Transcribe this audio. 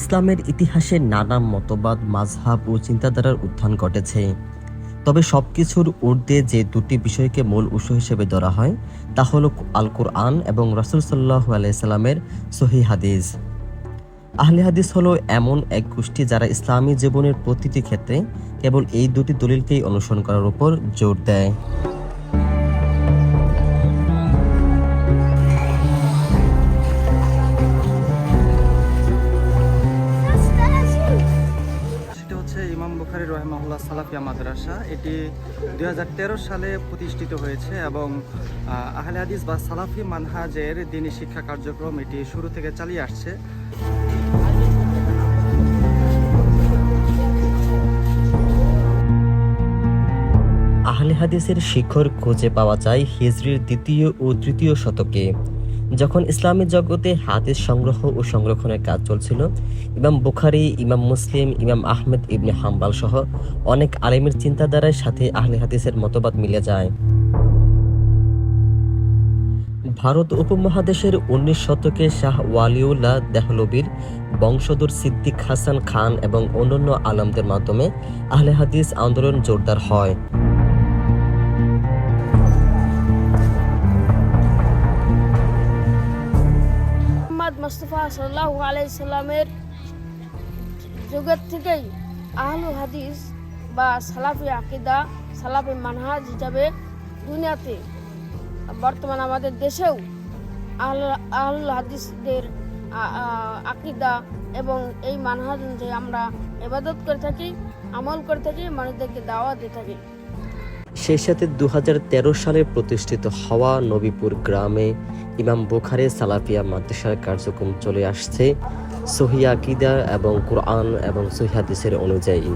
ইসলামের ইতিহাসে নানা মতবাদ, মাযহাব ও চিন্তাধারার উত্থান ঘটেছে। তবে সবকিছুর ঊর্ধ্বে যে দুটি বিষয়কে মূল উৎস হিসেবে ধরা হয়, তা হল আল কোরআন এবং রাসূল সাল্লাহ আলাইসাল্লামের সহি হাদিস। আহলে হাদিস হলো এমন এক গোষ্ঠী যারা ইসলামী জীবনের প্রতিটি ক্ষেত্রে কেবল এই দুটি দলিলকেই অনুসরণ করার উপর জোর দেয়। বুখারি রহমাহুল্লাহ সালাফিয়া মাদ্রাসা। এটি দুই হাজার তেরো সালে প্রতিষ্ঠিত হয়েছে এবং আহ, আহলে হাদিস বা সালাফি মানহাজের দিনী শিক্ষা কার্যক্রম এটি শুরু থেকে চালিয়ে আসছে। আহলে হাদিসের শিখর খুঁজে পাওয়া যায় হিজরির দ্বিতীয় ও তৃতীয় শতকে। যখন ইসলামী জগতে হাদিস সংগ্রহ ও সংরক্ষণের কাজ চলছিল, ইমাম বুখারি, ইমাম মুসলিম, ইমাম আহমেদ ইবনে হাম্বাল সহ অনেক আলেমের চিন্তাধারার সাথে আহলে হাদিসের মতবাদ মিলে যায়। ভারত উপমহাদেশের উনিশ শতকে শাহ ওয়ালিউল্লাহ দেহলবির বংশধর সিদ্দিক হাসান খান এবং অন্যান্য আলমদের মাধ্যমে আহলে হাদিস আন্দোলন জোরদার হয়। মোহাম্মদ মোস্তফা সাল্লাহ আলাইসাল্লামের যুগের থেকেই আহলু হাদিস বা সালাফি আকিদা, সালাফি মানহাজ হিসাবে দুনিয়াতে, বর্তমান আমাদের দেশেও আহল আহলুল হাদিসদের আকিদা এবং এই মানহাজ অনুযায়ী আমরা এবাদত করে থাকি, আমল করে থাকি, মানুষদেরকে দাওয়া দিয়ে থাকি। সেই সাথে দু হাজার তেরো সালে প্রতিষ্ঠিত হওয়া নবীপুর গ্রামে ইমাম বুখারে সালাফিয়া মাদ্রাসার কার্যক্রম চলে আসছে সহিয়া কিদা এবং কোরআন এবং সহিহাদিসের অনুযায়ী।